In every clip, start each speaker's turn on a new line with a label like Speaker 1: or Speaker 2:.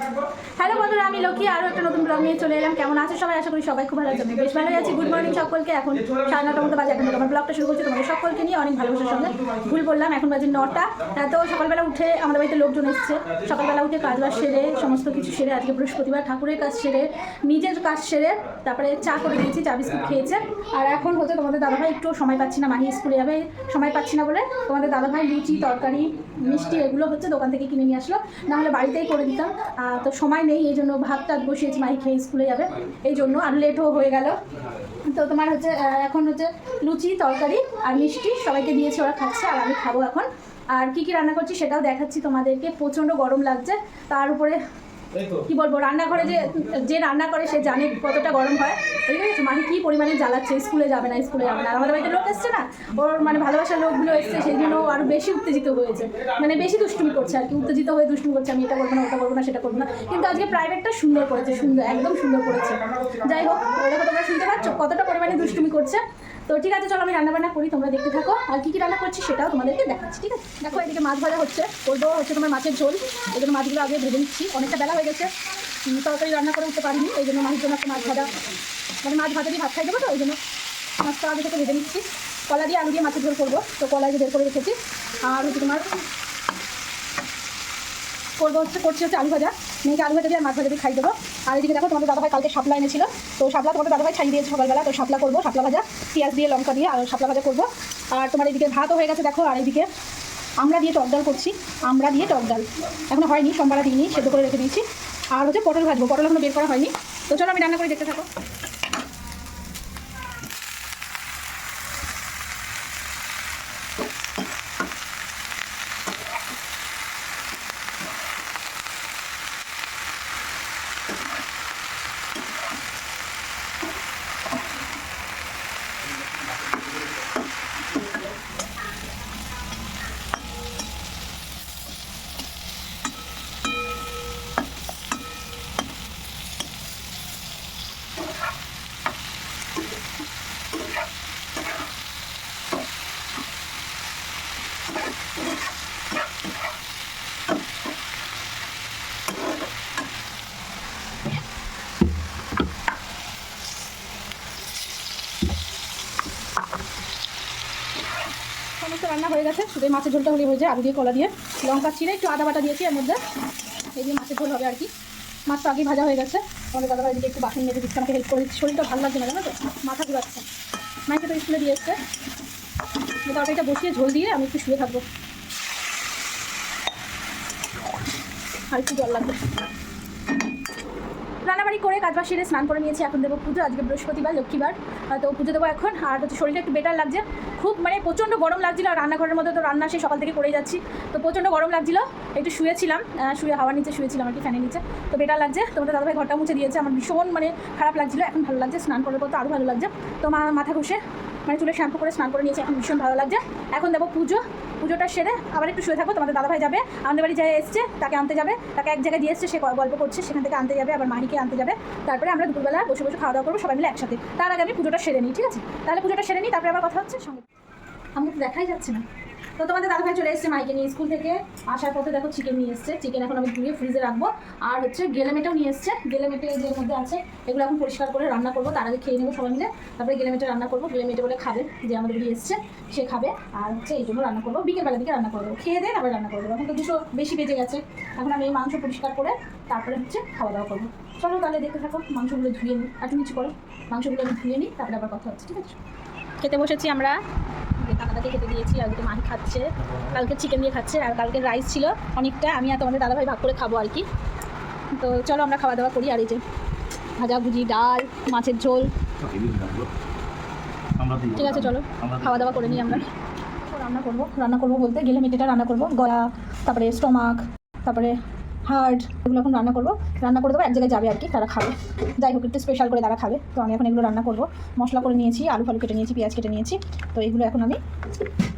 Speaker 1: থাকবো হ্যালো বন্ধুরা, আমি লক্ষ্মী আরও একটা নতুন ব্লগ নিয়ে চলে এলাম। কেমন আছো সবাই? আশা করি সবাই খুব ভালো আছে। বেশ ভালোই আছি। গুড মর্নিং সকলকে। এখন সাড়ে নটার মতো বাজে। এখন আমার ব্লগটা শুরু করছি। তোমাদের সকলকে নিয়ে অনেক ভালোবাসার সঙ্গে। ভুল বললাম, এখন বাজে নটা। তো সকালবেলা উঠে আমাদের বাড়িতে লোকজন এসছে। সকালবেলা উঠে কাজ বাজ সেরে, সমস্ত কিছু সেরে, আজকে বৃহস্পতিবার ঠাকুরের কাজ সেরে, নিজের কাজ সেরে, তারপরে চা করে দিয়েছি, চা বিস্কুট খেয়েছে। আর এখন হচ্ছে তোমাদের দাদাভাই একটু সময় পাচ্ছি না মাহি স্কুলে যাবে। সময় পাচ্ছি না বলে তোমাদের দাদাভাই লুচি, তরকারি, মিষ্টি, এগুলো হচ্ছে দোকান থেকে কিনে নিয়ে আসলো। না হলে বাড়িতেই করে দিতাম। তো সময় নেই। এই জন্য ভাত টাত বসিয়েছি, মাই খেয়ে স্কুলে যাবে। এই জন্য আর লেটও হয়ে গেল। তো তোমার হচ্ছে এখন হচ্ছে লুচি, তরকারি আর মিষ্টি সবাইকে দিয়েছে, ওরা খাচ্ছে, আর আমি খাব এখন। আর কী কী রান্না করছি সেটাও দেখাচ্ছি তোমাদেরকে। প্রচণ্ড গরম লাগছে, তার উপরে কি বলব, রান্নাঘরে যে যে রান্না করে সে জানে কতটা গরম হয়। বুঝেছ মানে কি পরিমাণে জ্বালাচ্ছে? স্কুলে যাবে না, স্কুলে যাবে না। আমাদের বাড়িতে লোক এসছে না? ওর মানে ভালোবাসার লোকগুলো এসছে, সেই জন্য ও আরও বেশি উত্তেজিত হয়েছে। মানে বেশি দুষ্টুমি করছে আর কি। উত্তেজিত হয়ে দুষ্টুমি করছে, আমি এটা করব না, ওটা করব না, সেটা করব না। কিন্তু আজকে প্রাইভেটটা সুন্দর করেছে, সুন্দর, একদম সুন্দর করেছে। যাই হোক দেখো তোমরা শুনতে পাচ্ছ? কতটা পরিমাণে দুষ্টুমি করছে? তো ঠিক আছে, চলো আমি রান্না বান্না করি, তোমরা দেখতে থাকো। আর কী কী রান্না করছি সেটাও তোমাদেরকে দেখাচ্ছি, ঠিক আছে? দেখো, এদিকে মাছ ভাজা হচ্ছে। করব হচ্ছে তোমার মাছের ঝোল। এই জন্য মাছগুলো আগে ভেজে নিচ্ছি। অনেকটা বেলা হয়ে গেছে। তরকারি রান্না করে উঠতে পারিনি, এই জন্য মাছের জন্য একটা মাছ ভাজা মানে মাছ ভাজা দিয়ে ভাত খাই দেবো তো, ওই জন্য মাছটা আগে থেকে ভেজে নিচ্ছি। কলা দিয়ে আলু দিয়ে মাছের ঝোল করব। তো কলা দিয়ে বের করে রেখেছি। আর হচ্ছে তোমার করব হচ্ছে, করছি হচ্ছে আলু ভাজা। মেয়েকে আলু ভাজা দিয়ে মাছ ভাজা দিয়ে খাই দেবো। আর এদিকে দেখো, তোমাদের দাদাভাই কালকে শাপলা এনেছিল। তো শাপলা তোমাদের দাদাভাই ছাই দিয়েছে সকালবেলা। তো শাপলা করব, শাপলা ভাজা, পেঁয়াজ দিয়ে লঙ্কা দিয়ে আর শাপলা ভাজা করব। আর তোমার এদিকে ভাতও হয়ে গেছে, দেখো। আর এদিকে আমরা দিয়ে টক ডাল করছি। আমরা দিয়ে টক ডাল। এখনও হয়নি, সোমবার দিইনি, সেদ্ধ করে রেখে দিয়েছি। আর হচ্ছে পটল ভাজবো, পটল এখনও বের করা হয়নি। তো চলো আমি রান্না করে দেখতে থাকো সমস্ত রান্না হয়ে গেছে শুধু এই মাছের ঝোলটা হলে হয়ে যায়, আলু দিয়ে, কলা দিয়ে। লঙ্কা, চিড়ে, একটু আদা বাটা দিয়েছি এর মধ্যে। এই দিয়ে মাছের ঝোল হবে আর কি। মাছ তো আগেই ভাজা হয়ে গেছে। আমাদের দাদা এদিকে একটু বাসন মেজে দিচ্ছে, আমাকে হেল্প করে শরীরটা ভালো লাগছে না, জানো তো? মাথা ঘুরাচ্ছে। মাইকে তো স্কুলে দিয়ে এসছে। তরকারিটা বসিয়ে ঝোল দিয়ে আমি একটু শুয়ে থাকব। আর একটু জল লাগবে। রান্নাবাড়ি করে কাজবাজ সেরে স্নান করে নিয়েছি, এখন দেবো পুজো, আজকে বৃহস্পতিবার, লক্ষ্মীবার। তো পুজো দেবো এখন, আর হচ্ছে শরীরটা একটু বেটার লাগছে। খুব মানে প্রচণ্ড গরম লাগছিল, আর রান্নাঘরের মধ্যে তো রান্না সেই সকাল থেকে করেই যাচ্ছি। তো প্রচণ্ড গরম লাগছিল, একটু শুয়েছিলাম শুয়ে হাওয়ার নিচে শুয়েছিলাম আর কি ফ্যানের নিচে। তো বেটার লাগছে, তোমাদের দাদাভাই ঘরটা মুছে দিয়েছে, আমার ভীষণ মানে খারাপ লাগছিল, এখন ভালো লাগছে, স্নান করার পর তো আরও ভালো লাগছে। তো মা, মাথা ঘষে মানে চুলে শ্যাম্পু করে স্নান করে নিয়েছে, এখন ভীষণ ভালো লাগছে। এখন দেবো পুজো পুজোটা সেরে আবার একটু শুয়ে থাকো, তোমাদের দাদাভাই যাবে আমাদের বাড়ি যায় এসছে, তাকে আনতে যাবে, তাকে এক জায়গায় দিয়ে এসছে, সে গল্প করছে, সেখান থেকে আনতে যাবে, আবার মাহিকে আনতে যাবে। তারপরে আমরা দুপুরবেলা বসে বসে খাওয়া দাওয়া করব, সবাই মিলে একসাথে। তার আগে আমি পুজোটা সেরে নিই, ঠিক আছে? তাহলে পুজোটা সেরে নিই, তারপরে আবার কথা হচ্ছে, সঙ্গে আমাকে দেখাই যাচ্ছে না। তো তোমাদের দাদাভাই চলে এসেছে মাইকে নিয়ে স্কুল থেকে। আসার পথে দেখো চিকেন নিয়ে এসছে। চিকেন এখন আমি ধুয়ে ফ্রিজে রাখব। আর হচ্ছে গেলেমেটাও নিয়ে এসছে। গেলেমেটে যে মধ্যে আছে, এগুলো এখন পরিষ্কার করে রান্না করব। তার আগে খেয়ে নেব সবাই মিলে। তারপরে গেলেমেটে রান্না করব। গেলেমেটে বলে খাবে, যে আমাদের বাড়ি এসছে, সে খাবে। আর হচ্ছে এই জন্য রান্না করব। বিকেলবেলা দিকে রান্না করব। খেয়ে দেন, আবার রান্না করব। এখন তো দুশো বেশি বেজে গেছে। এখন আমি এই মাংস পরিষ্কার করে তারপরে হচ্ছে খাওয়া দাওয়া করব। চলো তাহলে দেখতে থাকো, মাংসগুলো ধুয়ে নিই। আর নিচু করো। মাংসগুলো আমি ধুয়ে নিই, তারপরে আবার কথা হচ্ছে, ঠিক আছে? খেতে বসেছি আমরা। কাকাটাকে খেতে দিয়েছি আজকে মাহি খাচ্ছে, কালকে চিকেন দিয়ে খাচ্ছে, আর কালকে রাইস ছিল অনেকটা, আমি আর তোমাদের দাদাভাই ভাগ করে খাব আর কি। তো চলো আমরা খাওয়া দাওয়া করি, আর এই যে ভাজা ভুজি, ডাল, মাছের ঝোল। ঠিক আছে, চলো, খাওয়া দাওয়া করে নিই আমরা। রান্না করব রান্না করব বলতে গেলে মেটেটা রান্না করব, গলা, তারপরে স্টোমাক তারপরে হার্ট এগুলো এখন রান্না করব। রান্না করে দেবো এক জায়গায় যাবে আর কি তারা খাবে। যাই হোক একটু স্পেশাল করে তারা খাবে। তো আমি এখন এগুলো রান্না করব। মশলা করে নিয়েছি আলু ফালু কেটে নিয়েছি পেঁয়াজ কেটে নিয়েছি। তো এগুলো এখন আমি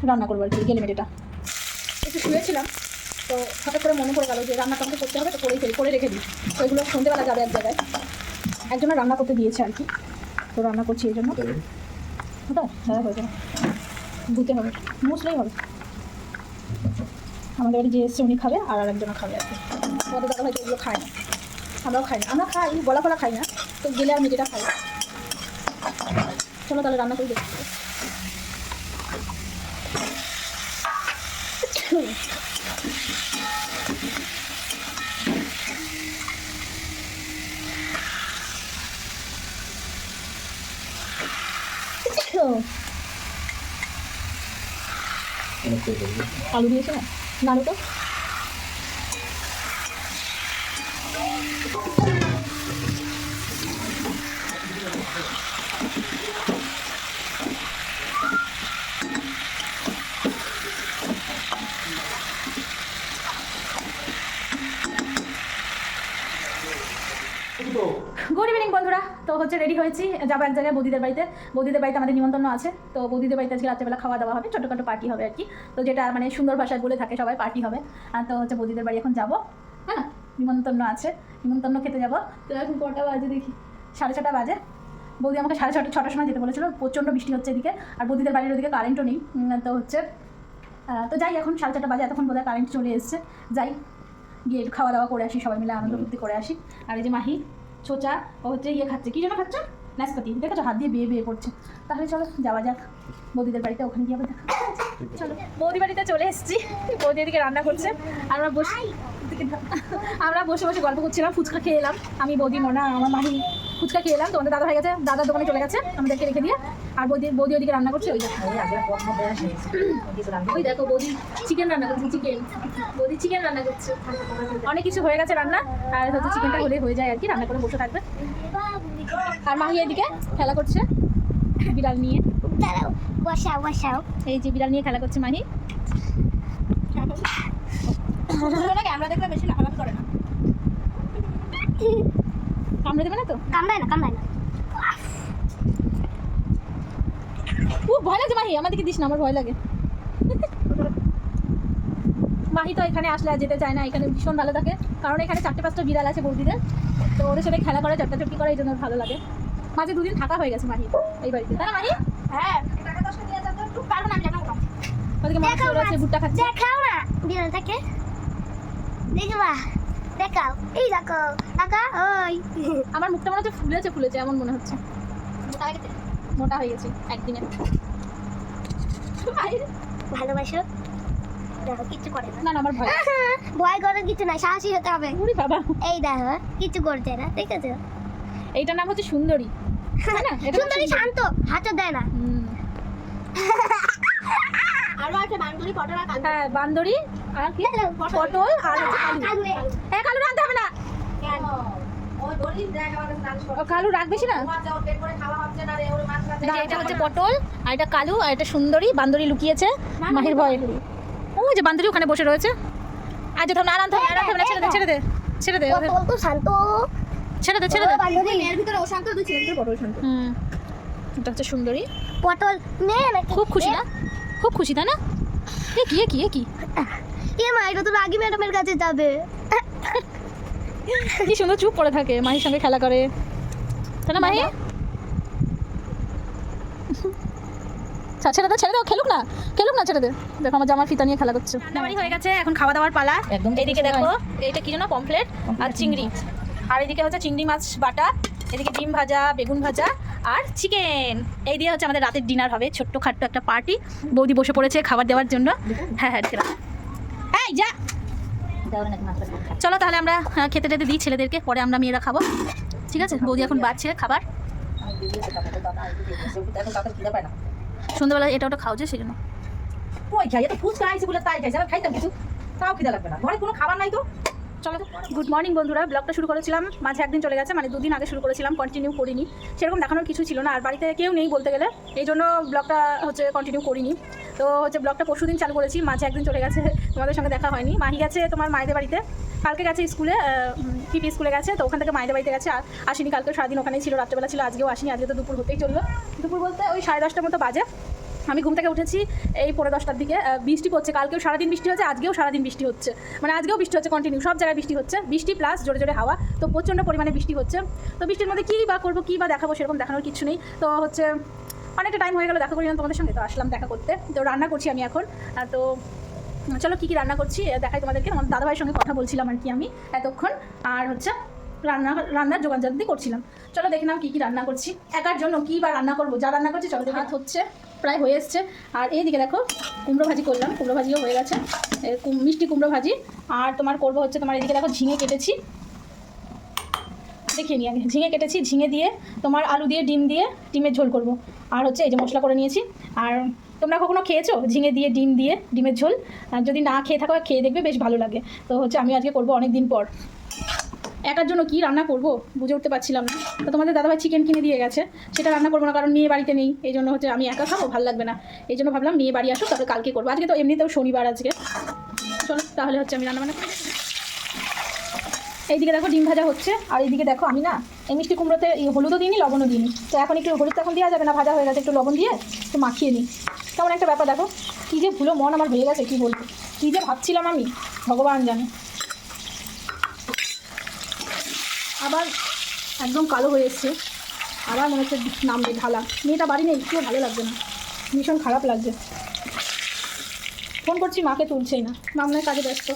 Speaker 1: রান্না করব আর কি গেলে মেটেটা। একটু শুয়েছিলাম তো হঠাৎ করে মনে করে গেল যে রান্না আমাকে করতে হবে তো করেই ফেলি করে রেখে দিই। তো এগুলো সন্ধ্যেবেলা যাবে এক জায়গায়। একজনের রান্না করতে দিয়েছে আর কি। তো রান্না করছি এই জন্য। ওটা হ্যাঁ হয়ে যাবে। ধুতে হবে। মুসলেই হবে। আমাদের বাড়ি যে এসছে উনি খাবে আর আরেকজনও খাবে আর কি। তোমাদের দাদা ভাই এগুলো খায় না। আমরাও খাই না। আমরা খাই, বলা ফলা খাই না, তো গেলে আর মেয়েটা খাই। চলো তাহলে রান্না করে দেখি। আলু দিয়েছে না? নাড়ু তো গুড ইভিনিং বন্ধুরা তো হচ্ছে রেডি হয়েছি যাব এক জায়গায় বৌদিদের বাড়িতে। বৌদিদের বাড়িতে আমাদের নিমন্ত্রণ আছে তো বৌদিদের বাড়িতে আজকে রাত্রেবেলা খাওয়া দাওয়া হবে ছোটোখাটো পার্টি হবে আর কি। তো যেটা মানে সুন্দর ভাষায় বলে থাকে সবাই পার্টি হবে। আর তো হচ্ছে বৌদিদের বাড়ি এখন যাব হ্যাঁ? নিমন্ত্রণ আছে নিমন্ত্রণ খেতে যাব। তো এখন কটা বাজে দেখি? সাড়ে ছটা বাজে। বৌদি আমাকে সাড়ে ছটা ছটার সময় যেতে বলেছিল প্রচণ্ড বৃষ্টি হচ্ছে এদিকে আর বৌদিদের বাড়ির ওদিকে কারেন্টও নেই। তো হচ্ছে তো যাই এখন সাড়ে ছটা বাজে এতক্ষণ বোধহয় কারেন্ট চলে এসছে। যাই গিয়ে খাওয়া দাওয়া করে আসি সবাই মিলে আনন্দ ফুর্তি করে আসি। আর এই যে মাহি ছোচা ও হচ্ছে ইয়ে খাচ্ছে। কি জন্য খাচ্ছ? নাশপাতি। দেখেছ? হাত দিয়ে বিয়ে বিয়ে করছে তাহলে চলো যাওয়া যাক। বৌদিদের বাড়িতে ওখানে গিয়ে আবার দেখা চলো বৌদি বাড়িতে চলে এসেছি। বৌদি এদিকে রান্না করছে। আর আমরা বসে আমরা বসে বসে গল্প করছিলাম ফুচকা খেয়ে এলাম। আমি বৌদি মোনা আমার মাহি ফুচকা খেয়ে এলাম। তোমাদের দাদা হয়ে গেছে। দাদার দোকানে চলে গেছে। আমাদেরকে রেখে দিয়ে আর বৌদি বৌদি ওদিকে রান্না করছে ওই দেখো ওই দেখো বৌদি চিকেন রান্না করছে চিকেন বৌদি চিকেন রান্না করছে। অনেক কিছু হয়ে গেছে রান্না আর হয়তো চিকেনটা হলে হয়ে যায় আর কি রান্না করে বসে থাকবে। আর মাহি এদিকে খেলা করছে বিড়াল নিয়ে।
Speaker 2: বসাও বসাও।
Speaker 1: এই যে বিড়াল নিয়ে খেলা করছে মাহি। ক্যামেরা দেখলে বেশি লাফালাফি করে না? কামড়ে দেবে না তো?
Speaker 2: কামড়ায় না কামড়ায় না।
Speaker 1: ও ভয় লাগে মাহি। আমার দিকে দিস না আমার ভয় লাগে। মাহি তো এখানে আসলে আর যেতে চায় না এখানে ভীষণ ভালো থাকে। কারণ এখানে চারটে পাঁচটা বিড়াল আছে বৌদিদের। তো ওদের সাথে খেলা করে চট্টাচট্টি করে এই জন্য ভালো লাগে। মাঝে দুদিন থাকা হয়ে গেছে মাহি এই বাড়িতে। তাই না মাহি?
Speaker 2: হ্যাঁ
Speaker 1: পারব না আমি জানো ওদিকে মাছ
Speaker 2: দেখাও
Speaker 1: ভুট্টা খাচ্ছে।
Speaker 2: দেখাও না বিড়ালটাকে। দেখবা দেখাও। এই দেখো টাকা ওই।
Speaker 1: আমার মুখটা মনে হচ্ছে ফুলেছে ফুলেছে এমন মনে হচ্ছে। মোটা হয়ে গেছে একদিনে।
Speaker 2: ভালোবাসো? দেখো কিচ্ছু করে না।
Speaker 1: না না আমার ভয়।
Speaker 2: ভয় করার কিছু নাই সাহসী হতে হবে।
Speaker 1: উড়ি বাবা।
Speaker 2: এই দেখো কিছু করছে না ঠিক আছে?
Speaker 1: এইটার নাম হচ্ছে সুন্দরী।
Speaker 2: শান্ত দেয় না। আরও আছে বান্ধবী পটল আর
Speaker 1: হ্যাঁ বান্দরি আর কি? পটল। আর হচ্ছে কালু এ কালু রাখতে হবে না। ও, কালু রাখবে না? যে এটা হচ্ছে পটল আর এটা কালু আর এটা সুন্দরী বান্দরি লুকিয়েছে মাহির ভয় ওই যে বান্দরি ওখানে বসে রয়েছে। আর যে না রাখতে হবে না রাখতে ছেড়ে দে ছেড়ে দে ছেড়ে দে
Speaker 2: পটল তো শান্ত।
Speaker 1: ছেড়ে দে ছেড়ে দে।
Speaker 2: বান্ধবী
Speaker 3: এর ভিতরে ও শান্ত দুই ছেলের ভিতরে পটল শান্ত।
Speaker 1: হুম এটা হচ্ছে সুন্দরী।
Speaker 2: পটল নে নাকি
Speaker 1: খুব খুশি না। খুব খুশি তাই না? এ কি এ কি এ কি?
Speaker 2: এ মা এটা তো রাগি ম্যাডামের কাছে যাবে।
Speaker 1: কি সুন্দর চুপ করে থাকে মাহির সঙ্গে খেলা করে। তাই না মাহি? ছেড়ে দে ছেড়ে দাও খেলুক না খেলুক না ছেড়ে দে। দেখো আমার জামার ফিতা নিয়ে খেলা করছে। রান্নাবাড়ি হয়ে গেছে এখন খাওয়া দাওয়ার পালা।
Speaker 3: একদম
Speaker 1: এদিকে দেখো এইটা কি যেন পমফ্লেট? আর চিংড়ি। আর এদিকে হচ্ছে চিংড়ি মাছ বাটা এদিকে ডিম ভাজা বেগুন ভাজা আর চিকেন। এই দিয়ে হচ্ছে আমাদের রাতের ডিনার হবে ছোট্ট খাট্ট একটা পার্টি। বৌদি বসে পড়েছে খাবার দেওয়ার জন্য। হ্যাঁ হ্যাঁ। এই যা। চলো তাহলে আমরা খেতে টেতে দিই ছেলেদেরকে পরে আমরা মেয়েরা খাব। ঠিক আছে? বৌদি এখন বাড়ছে খাবার। সন্ধ্যাবেলা এটা ওটা খাও যে সেই জন্য
Speaker 3: ওই খাই তো ফুচকা আইছে বলে তাই খাইছে আমি খাইতাম কিছু। তাও খিদা লাগবে না। ঘরে কোনো খাবার নাই তো?
Speaker 1: চলো গুড মর্নিং বন্ধুরা ব্লগটা শুরু করেছিলাম, মাঝে একদিন চলে গেছে মানে দুদিন আগে শুরু করেছিলাম কন্টিনিউ করিনি। সেরকম দেখানোর কিছু ছিল না, আর বাড়িতে কেউ নেই বলতে গেলে, এই জন্য ব্লগটা হচ্ছে কন্টিনিউ করিনি। তো হচ্ছে ব্লগটা পরশু দিন চালু করেছি, মাঝে একদিন চলে গেছে, তোমাদের সঙ্গে দেখা হয়নি। মাহি গেছে তোমার মায়েদের বাড়িতে, কালকে গেছে স্কুলে পিপি স্কুলে গেছে, তো ওখান থেকে মায়েদের বাড়িতে গেছে, আর আসেনি কালকে, সারাদিন ওখানেই ছিল, রাত্রেবেলা ছিল, আজকেও আসেনি, আজকে তো দুপুর হতেই চলল। দুপুর বলতে ওই সাড়ে দশটার মতো বাজে। আমি ঘুম থেকে উঠেছি এই পরে দশটার দিকে। বৃষ্টি পড়ছে। কালকেও সারাদিন বৃষ্টি হচ্ছে আজকেও সারাদিন বৃষ্টি হচ্ছে। মানে আজকেও বৃষ্টি হচ্ছে কন্টিনিউ সব জায়গায় বৃষ্টি হচ্ছে। বৃষ্টি প্লাস জোরে জোরে হাওয়া। তো প্রচণ্ড পরিমাণে বৃষ্টি হচ্ছে। তো বৃষ্টির মধ্যে কী বা করব, কী বা দেখাবো সেরকম দেখানোর কিছু নেই। তো হচ্ছে, অনেকটা টাইম হয়ে গেলো দেখা করি তোমাদের সঙ্গে। তো আসলাম দেখা করতে। তো রান্না করছি আমি এখন। তো চলো কী কী রান্না করছি দেখাই তোমাদেরকে। আমার দাদাভাইয়ের সঙ্গে কথা বলছিলাম আর কি আমি এতক্ষণ। আর হচ্ছে রান্না, রান্নার যোগান জাতি করছিলাম। চলো দেখে নাও কী কী রান্না করছি। একার জন্য কী বা রান্না করব, যা রান্না করছি চলো ভাত হচ্ছে। প্রায় হয়ে এসছে। আর এইদিকে দেখো, কুমড়ো ভাজি করলাম, কুমড়ো ভাজিও হয়ে গেছে। মিষ্টি কুমড়ো ভাজি। আর তোমার করব হচ্ছে তোমার এদিকে দেখো, ঝিঙে কেটেছি। দেখিয়ে নিই আগে, ঝিঙে কেটেছি, ঝিঙে দিয়ে তোমার আলু দিয়ে, ডিম দিয়ে, ডিমের ঝোল করব। আর হচ্ছে এই যে মশলা করে নিয়েছি। আর তোমরা কখনো খেয়েছো? ঝিঙে দিয়ে, ডিম দিয়ে, ডিমের ঝোল? যদি না খেয়ে থাকো খেয়ে দেখবে, বেশ ভালো লাগে। তো হচ্ছে আমি আজকে করব অনেক দিন পর। একার জন্য কি রান্না করব বুঝে উঠতে পারছিলাম না। তো তোমাদের দাদাভাই চিকেন কিনে দিয়ে গেছে। সেটা রান্না করব না, কারণ মেয়ে বাড়িতে নেই। এই জন্য হচ্ছে আমি একা খাব, ভালো লাগবে না। এই জন্য ভাবলাম মেয়ে বাড়ি আসো তারপরে কালকে করব। আজকে তো এমনিতেও শনিবার আজকে। চলো, তাহলে হচ্ছে আমি রান্না বান্না এইদিকে দেখো ডিম ভাজা হচ্ছে, আর এইদিকে দেখো আমি না, এই মিষ্টি কুমড়োতে হলুদও দিইনি, লবণও দিইনি। তো এখন একটু হলুদ তো এখন দেওয়া যাবে না, ভাজা হয়ে গেছে, একটু লবণ দিয়ে একটু মাখিয়ে নিই। কেমন একটা ব্যাপার দেখো, কী যে ভুলো মন আমার হয়ে গেছে, কী বলব। কী যে ভাবছিলাম আমি, ভগবান জানে। আবার একদম কালো হয়ে এসছে। আবার মনে হচ্ছে নামবে ঢালা। মেয়েটা বাড়ি নেই একটুও ভালো লাগছে না। ভীষণ খারাপ লাগছে। ফোন করছি, মাকে তুলছেই না। মা মনে কাজে ব্যস্ত।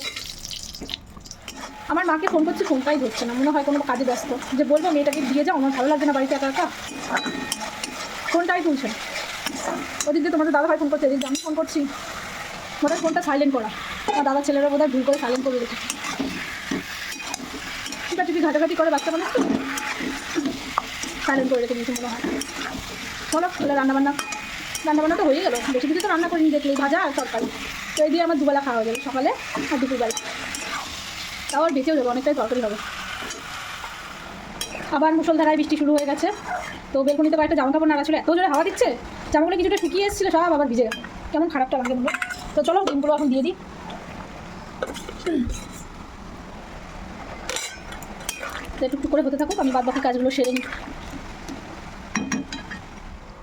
Speaker 1: আমার মাকে ফোন করছি, ফোনটাই ধরছে না। মনে হয় কোনো কাজে ব্যস্ত। যে বলব, মেয়েটাকে দিয়ে যাও, আমার ভালো লাগছে না বাড়িতে একা একা। ফোনটাই তুলছে না। ওদিক দিয়ে তোমাদের দাদা ভাই ফোন করছে, এদিক আমি ফোন করছি। ওদের ফোনটা সাইলেন্ট করা। আমার দাদা ছেলেরা বোধহয় ভুল করে সাইলেন্ট করে রেখেছে। আছে ঘাটাঘাটি করে বাচ্চা মানুষ তো? সাইলেন্ট করে রেখে দিয়েছি মনে হয় চলো তাহলে রান্নাবান্না। রান্নাবান্না তো হয়ে গেলো। বেশি কিছু তো রান্না করিনি, দেখলে ভাজা আর তরকারি। তো এই দিয়ে আমার দুবেলা খাওয়া হয়ে যাবে সকালে আর দুপুরবেলা। তাও আর বেঁচেও যাবে, অনেকটাই তরকারি হবে। আবার মুসলধারায় বৃষ্টি শুরু হয়ে গেছে। তো বেলকনিতে কয়েকটা জামা কাপড় নাড়া ছিল এত জোরে হাওয়া দিচ্ছে। জামাগুলো কিছুটা শুকিয়ে এসেছিল, সব আবার ভিজে গেছে। কেমন খারাপটা লাগে বলো? তো চলো ডিমগুলো এখন দিয়ে দিই। একটু করে হতে থাকুক, আমি বাদ বাকি কাজগুলো সেরে নিই।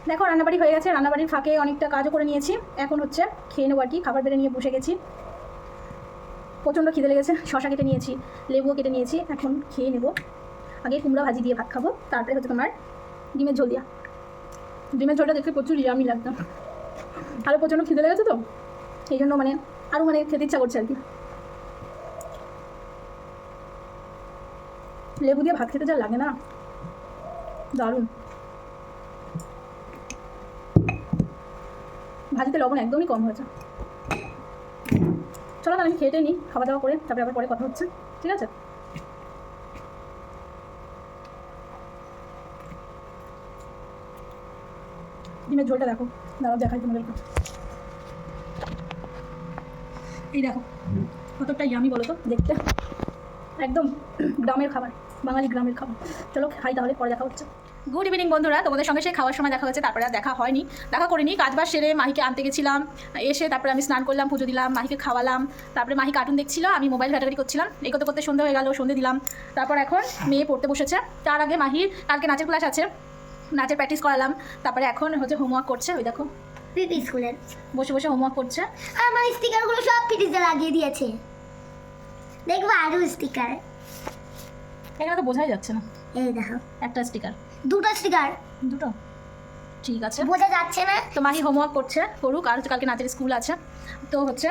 Speaker 1: দেখো, রান্নাবাড়ি হয়ে গেছে, রান্নাবাড়ির ফাঁকে অনেকটা কাজও করে নিয়েছি। এখন হচ্ছে খেয়ে নেব আর কি, খাবার বেড়ে নিয়ে বসে গেছি। প্রচণ্ড খিদে লেগেছে, শশা কেটে নিয়েছি, লেবুও কেটে নিয়েছি, এখন খেয়ে নেব। আগে কুমড়া ভাজি দিয়ে ভাত খাব, তারপরে হচ্ছে তোমার ডিমের ঝোল দিয়া। ডিমের ঝোলটা দেখতে প্রচুর ইয়ামি লাগতো। আরও প্রচণ্ড খিদে লেগেছে তো? এই জন্য মানে আরও মানে খেতে ইচ্ছা করছে আর কি। লেবু দিয়ে ভাত খেতে যা লাগে না। দারুণ। ভাজিতে লবণ একদমই কম হয়েছে। চলো তাহলে আমি খেটে নিই, খাওয়া দাওয়া করে, তারপরে আবার পরে কথা হচ্ছে, ঠিক আছে? ডিমের ঝোলটা দেখো, দাঁড়াও দেখাই তোমাদেরকে। এই দেখো, কতটা ইয়ামি বলো তো, দেখতে। একদম গ্রামের খাবার। বাঙালি গ্রামের খাবার। চলো খাই তাহলে পরে দেখা হচ্ছে। গুড ইভিনিং বন্ধুরা। তোমাদের সঙ্গে সেই খাওয়ার সময় দেখা হচ্ছে তারপরে আর দেখা হয়নি। দেখা করিনি কাজবাজ সেরে মাহিকে আনতে গেছিলাম। এসে তারপরে আমি স্নান করলাম পুজো দিলাম মাহিকে খাওয়ালাম। তারপরে মাহি কার্টুন দেখছিল আমি মোবাইল ঘাটাঘাটি করছিলাম। এই করতে করতে সন্ধে হয়ে গেল সন্ধে দিলাম। তারপর এখন মেয়ে পড়তে বসেছে। তার আগে মাহির কালকে নাচের ক্লাস আছে। নাচের প্র্যাকটিস করালাম। তারপরে এখন হচ্ছে হোমওয়ার্ক করছে ওই দেখো।
Speaker 2: পিপি স্কুলের
Speaker 1: বসে বসে হোমওয়ার্ক করছে।
Speaker 2: আমার স্টিকারগুলো সব পিটিতে লাগিয়ে দিয়েছে। দেখব আরও স্টিকার
Speaker 1: এখানে তো বোঝাই যাচ্ছে না।
Speaker 2: এই দেখো।
Speaker 1: একটা স্টিকার
Speaker 2: দুটো স্টিকার
Speaker 1: দুটো? ঠিক আছে।
Speaker 2: বোঝা যাচ্ছে না।
Speaker 1: তো মাহি হোমওয়ার্ক করছে করুক। আর কালকে নাচের স্কুল আছে। তো হচ্ছে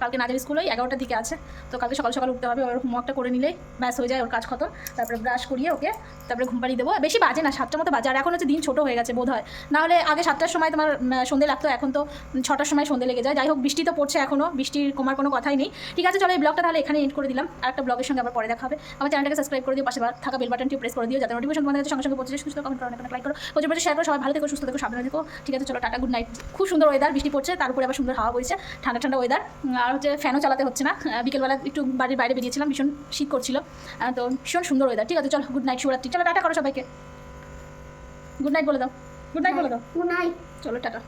Speaker 1: কালকে নাচের স্কুল ওই এগারোটার দিকে আছে। তো কালকে সকাল সকাল উঠতে হবে, ওর হোমওয়ার্কটা করে নিলেই ব্যাস হয়ে যায় ওর কাজ খতম। তারপরে ব্রাশ করিয়ে ওকে তারপরে ঘুম পাড়িয়ে দেবো। বেশি বাজে না, সাতটার মতো বাজে। আর এখন হচ্ছে দিন ছোটো হয়ে গেছে বোধ হয় নাহলে আগে সাতটার সময় তোমার সন্ধে লাগতো, এখন তো ছটার সময় সন্ধে লেগে যায়। যাই হোক, বৃষ্টি তো পড়ছে এখনও বৃষ্টির কমার কোনো কথাই নেই। ঠিক আছে, চলো এই ব্লগটা তাহলে এখানে এন্ড করে দিলাম। আর একটা ব্লগের সঙ্গে আবার পরে দেখা হবে। আমার চ্যানেলটাকে সাবস্ক্রাইব করে দিও, পাশে থাকা বেল বাটনটি প্রেস করে দিও, যাতে নোটিফিকেশন তোমাদের সঙ্গে সঙ্গে পৌঁছে সুস্থ কমেন্ট করো অনেক লাইক করো। প্রচুর শেয়ার করো, সবাই ভালো থেকো, সুস্থ থেকো, সাবধানে থেকো। ঠিক আছে, চলো, টাটা গুড নাইট খুব সুন্দর ওয়েদার বৃষ্টি পড়ছে তারপরে আবার সুন্দর হাওয়া বইছে। ঠান্ডা ঠান্ডা ওয়েদার আর হচ্ছে ফ্যানও চালাতে হচ্ছে না। বিকেলবেলা একটু বাড়ির বাইরে বেরিয়েছিলাম ভীষণ শীত করছিল। তো ভীষণ সুন্দর ওয়েদার ঠিক আছে চলো গুড নাইট শুভরাত্রি। চলো টাটা করো সবাইকে। গুড নাইট বলে দাও। গুড নাইট বলে দাও।
Speaker 2: গুড নাইট
Speaker 1: চলো টাটা।